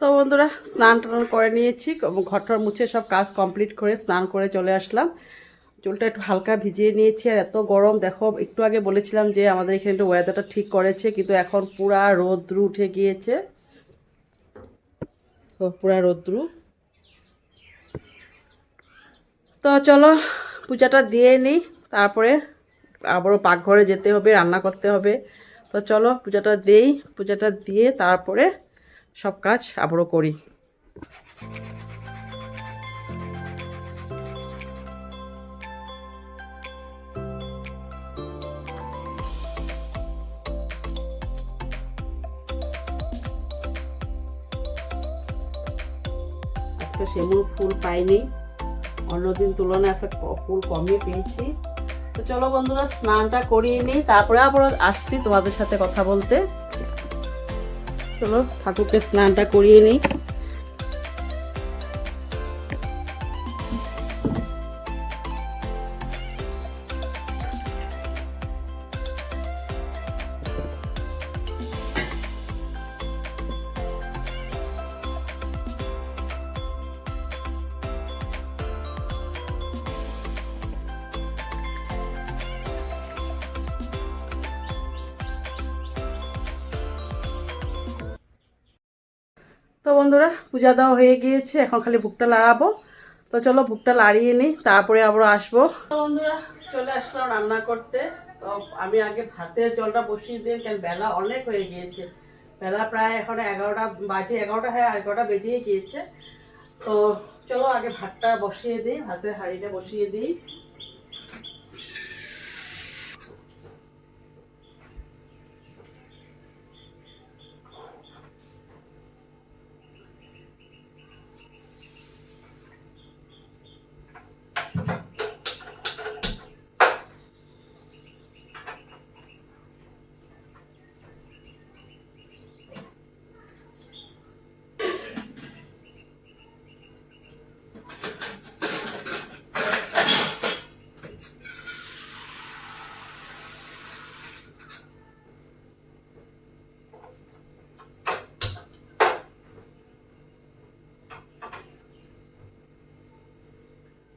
তো বন্ধুরা, স্নান টান করে নিয়েছি ঘরটার মুছে সব কাজ কমপ্লিট করে স্নান করে চলে আসলাম। চুলটা একটু হালকা ভিজিয়ে নিয়েছি, আর এত গরম, দেখো, একটু আগে বলেছিলাম যে আমাদের এখানে একটু ওয়েদারটা ঠিক করেছে, কিন্তু এখন পুরা রোদ্রু উঠে গিয়েছে। তো পুরা রোদ্রু। তো চলো, পূজাটা দিয়ে নিই, তারপরে আবারও পাকঘরে যেতে হবে, রান্না করতে হবে। তো চলো, পূজাটা দেই, পূজাটা দিয়ে তারপরে সব কাজ আবারও করি। আজকে সেমুর ফুল পাইনি। অন্যদিন তুলনায় আজকে ফুল কমই পেয়েছি। তো চলো বন্ধুরা, স্নানটা করিয়ে নিই। তারপরে আবার আসছি তোমাদের সাথে কথা বলতে। চলো ঠাকুরকে স্নানটা করিয়ে নিই। তো বন্ধুরা, পূজা দেওয়া হয়ে গিয়েছে, এখন খালি ভুকটা লাগাবো। তো চলো ভুকটা লাড়িয়ে নিই, তারপরে আবার আসব। তো বন্ধুরা, চলে আসলাম রান্না করতে। তো আমি আগে ভাতের জলটা বসিয়ে দিই, কারণ বেলা অনেক হয়ে গিয়েছে। বেলা প্রায় এখন এগারোটা বাজে, এগারোটা হ্যাঁ এগারোটা বেজেই গিয়েছে। তো চলো আগে ভাতটা বসিয়ে দিই, ভাতের হাঁড়িটা বসিয়ে দিই।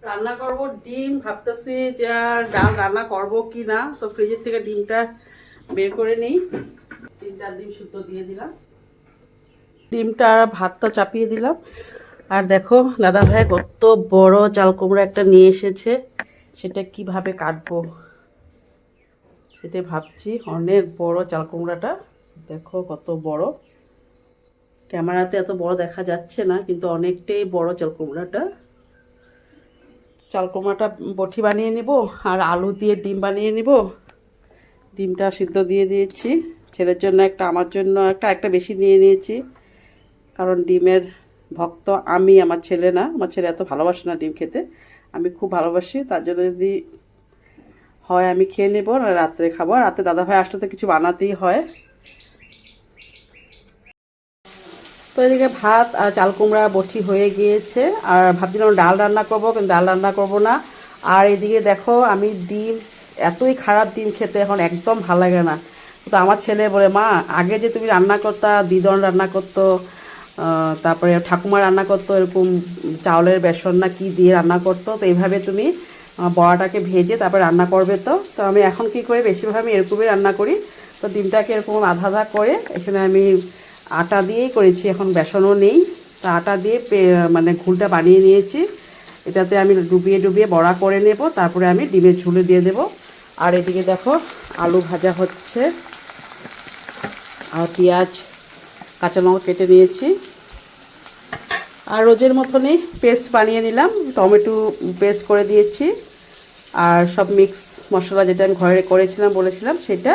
রান্না করব, ডিম, ভাবতেছি যে ডাল রান্না করব কি না, তো ফ্রিজের থেকে ডিমটা বের করে নিই। তিনটা ডিম সুতো দিয়ে দিলাম। ডিমটা আর ভাতটা চাপিয়ে দিলাম। আর দেখো, দাদা ভাই কত বড় চাল কুমড়া একটা নিয়ে এসেছে, সেটা কীভাবে কাটবো? সেটা ভাবছি, অনেক বড় চাল কুমড়াটা। দেখো কত বড়। ক্যামেরাতে এত বড় দেখা যাচ্ছে না, কিন্তু অনেকটাই বড় চাল কুমড়াটা। চালকুমাটা বটি বানিয়ে নিব আর আলু দিয়ে ডিম বানিয়ে নিব। ডিমটা সিদ্ধ দিয়ে দিয়েছি। ছেলের জন্য একটা, আমার জন্য একটা একটা বেশি নিয়ে নিয়েছি। কারণ ডিমের ভক্ত আমি, আমার ছেলে না। আমার ছেলে এত ভালোবাসে না ডিম খেতে। আমি খুব ভালোবাসি। তার জন্য যদি হয় আমি খেয়ে নেব রাত্রে খাব। রাতে দাদা ভাই আসলে তো কিছু বানাতেই হয়। তো এদিকে ভাত আর চাল কুমড়া বটি হয়ে গিয়েছে। আর ভাবছিলাম ডাল রান্না করব, কিন্তু ডাল রান্না করব না। আর এদিকে দেখো, আমি ডিম, এতই খারাপ ডিম খেতে এখন একদম ভালো লাগে না। তো আমার ছেলে বলে, মা, আগে যে তুমি রান্না করতা, দিদন রান্না করতো তারপরে ঠাকুমা রান্না করতো, এরকম চাউলের বেসন না কি দিয়ে রান্না করতো, তো এইভাবে তুমি বড়াটাকে ভেজে তারপর রান্না করবে তো। তো আমি এখন কি করি, বেশিরভাগ আমি এরকমই রান্না করি। তো ডিমটাকে এরকম আধা আধা করে এখানে আমি আটা দিয়েই করেছি, এখন বেসনও নেই। তা আটা দিয়ে মানে ঘুলটা বানিয়ে নিয়েছি। এটাতে আমি ডুবিয়ে ডুবিয়ে বড়া করে নেব, তারপরে আমি ডিমের ঝুলে দিয়ে দেব। আর এদিকে দেখো, আলু ভাজা হচ্ছে। আর পেঁয়াজ, কাঁচা লঙ্কা কেটে নিয়েছি। আর রোজের মতনই পেস্ট বানিয়ে নিলাম, টমেটো পেস্ট করে দিয়েছি। আর সব মিক্স মশলা যেটা আমি ঘরে করেছিলাম, বলেছিলাম সেটা।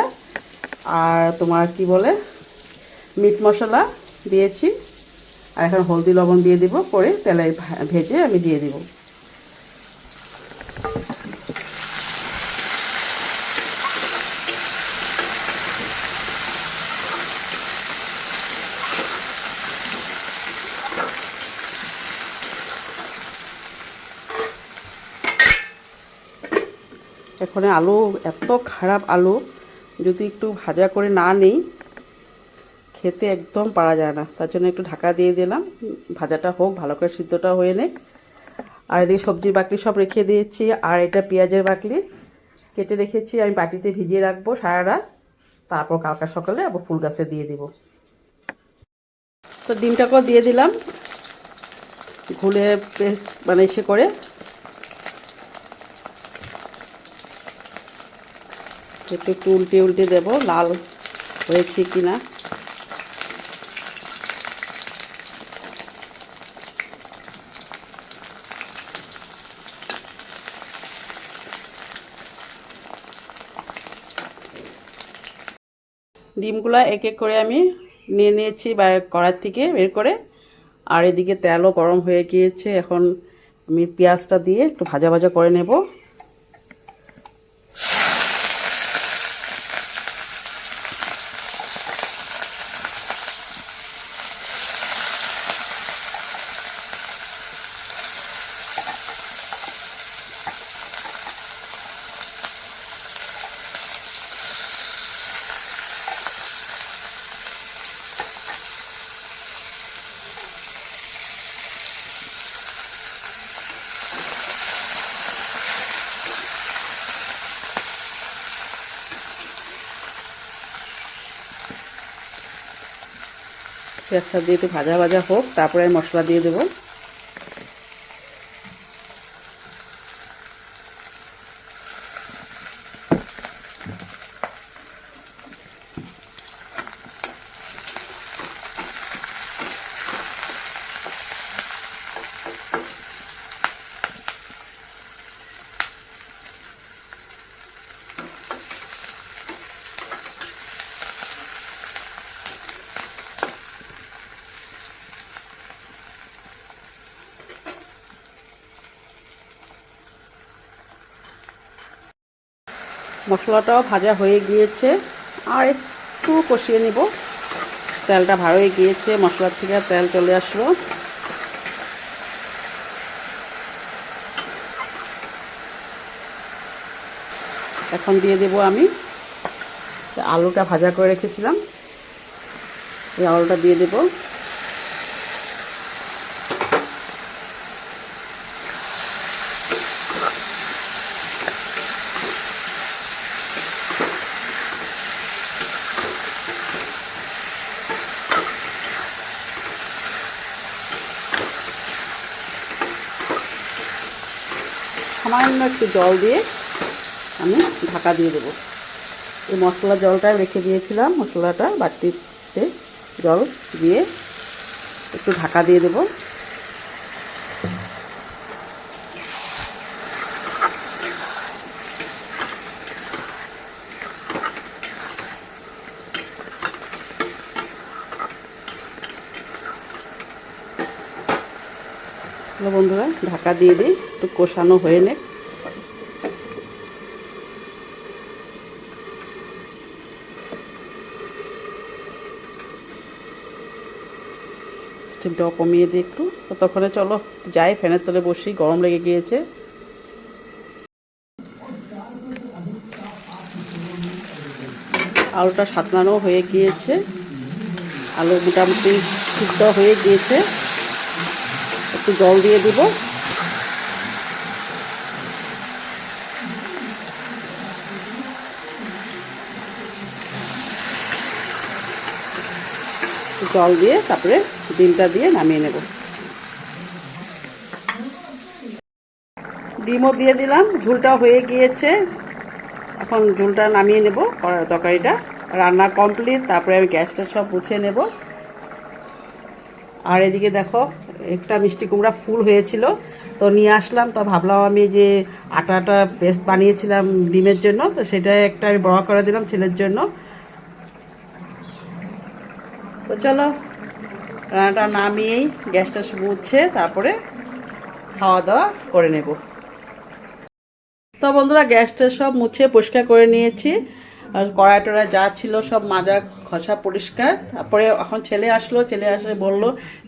আর তোমার কি বলে? মিট মশলা দিয়েছি, আর এখন হলদি লবণ দিয়ে দিব, করে তেলে ভেজে আমি দিয়ে দিব। এখন আলু, এত খারাপ আলু, যদি একটু ভাজা করে না নেই খেতে একদম পারা যায় না। তার জন্য একটু ঢাকা দিয়ে দিলাম। ভাজাটা হোক, ভালো করে সিদ্ধটা হয়ে নেক। আর এদিকে সবজির বাকলি সব রেখে দিয়েছি। আর এটা পেঁয়াজের বাকলি। কেটে রেখেছি। আমি বাটিতে ভিজিয়ে রাখব সারা রাত। তারপর কালকা সকালে আবার ফুল গাছে দিয়ে দিব। তো ডিমটাকেও দিয়ে দিলাম। ঘুলে পেস্ট মানে এসে করে। একটু উল্টে উল্টে দেবো। লাল হয়েছে কি ডিমগুলো এক এক করে আমি নিয়ে নিয়েছি বা কড়ার থেকে বের করে। আর এদিকে তেলও গরম হয়ে গিয়েছে। এখন আমি পেঁয়াজটা দিয়ে একটু ভাজা ভাজা করে নেব। পেঁয়াজটা দিয়ে একটু ভাজা ভাজা হোক তারপরে মশলা দিয়ে দেবো। মশলাটাও ভাজা হয়ে গিয়েছে। আর একটু কষিয়ে নেব। তেলটা ভালো হয়ে গিয়েছে, মশলার থেকে তেল চলে আসলো। এখন দিয়ে দেব আমি। আলুটা ভাজা করে রেখেছিলাম। এই আলুটা দিয়ে দেবো। সামান্য একটু জল দিয়ে আমি ঢাকা দিয়ে দেবো। এই মশলা জলটা রেখে দিয়েছিলাম, মশলাটা বাটিতে জল দিয়ে একটু ঢাকা দিয়ে দেবো। বন্ধুরা, ঢাকা দিয়ে দিই, একটু কষানো হয়ে নে স্টিমটাও কমিয়ে দিই একটু। ততক্ষণে চলো যাই, ফ্যানের তলে বসি, গরম লেগে গিয়েছে। আলুটা সাতনানো হয়ে গিয়েছে। আলু মোটামুটি সিদ্ধ হয়ে গিয়েছে। একটু জল দিয়ে দিব। জল দিয়ে তারপরে ডিমটা দিয়ে নামিয়ে নেব। ডিমও দিয়ে দিলাম ঝুলটা হয়ে গিয়েছে। এখন ঝুলটা নামিয়ে নেব তরকারিটা। রান্না কমপ্লিট, তারপরে আমি গ্যাসটা সব মুছে নেব। আর এদিকে দেখো, একটা মিষ্টি কুমড়া ফুল হয়েছিল। তো নিয়ে আসলাম, তো ভাবলাম আমি যে আটাটা পেস্ট বানিয়েছিলাম ডিমের জন্য, তো সেটা একটা আমি বড়া করে দিলাম ছেলের জন্য। তো চলো রান্নাটা নামিয়েই গ্যাসটা মুছছে তারপরে খাওয়া দাওয়া করে নেব। তো বন্ধুরা, গ্যাসটা সব মুছে পরিষ্কার করে নিয়েছি। কড়াই টড়াই যা ছিল সব মাজা খসা পরিষ্কার। তারপরে এখন ছেলে আসলো, ছেলে আসে বলল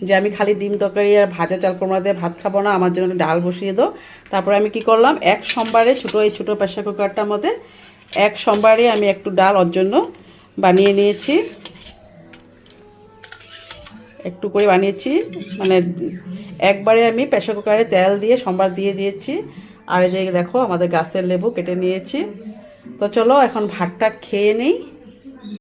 যে, আমি খালি ডিম তরকারি আর ভাজা চাল কুমড়া দিয়ে ভাত খাব না, আমার জন্য ডাল বসিয়ে দাও। তারপরে আমি কি করলাম, এক সোমবারে ছোটো এই ছোটো প্রেশার কুকারটার মধ্যে এক সোমবারে আমি একটু ডাল ওর জন্য বানিয়ে নিয়েছি। একটু করে বানিয়েছি মানে একবারে আমি প্রেশার কুকারে তেল দিয়ে, সম্বার দিয়ে দিয়েছি। আর এদিকে দেখো, আমাদের গাছের লেবু কেটে নিয়েছি। তো চলো এখন ভাতটা খেয়ে নেই।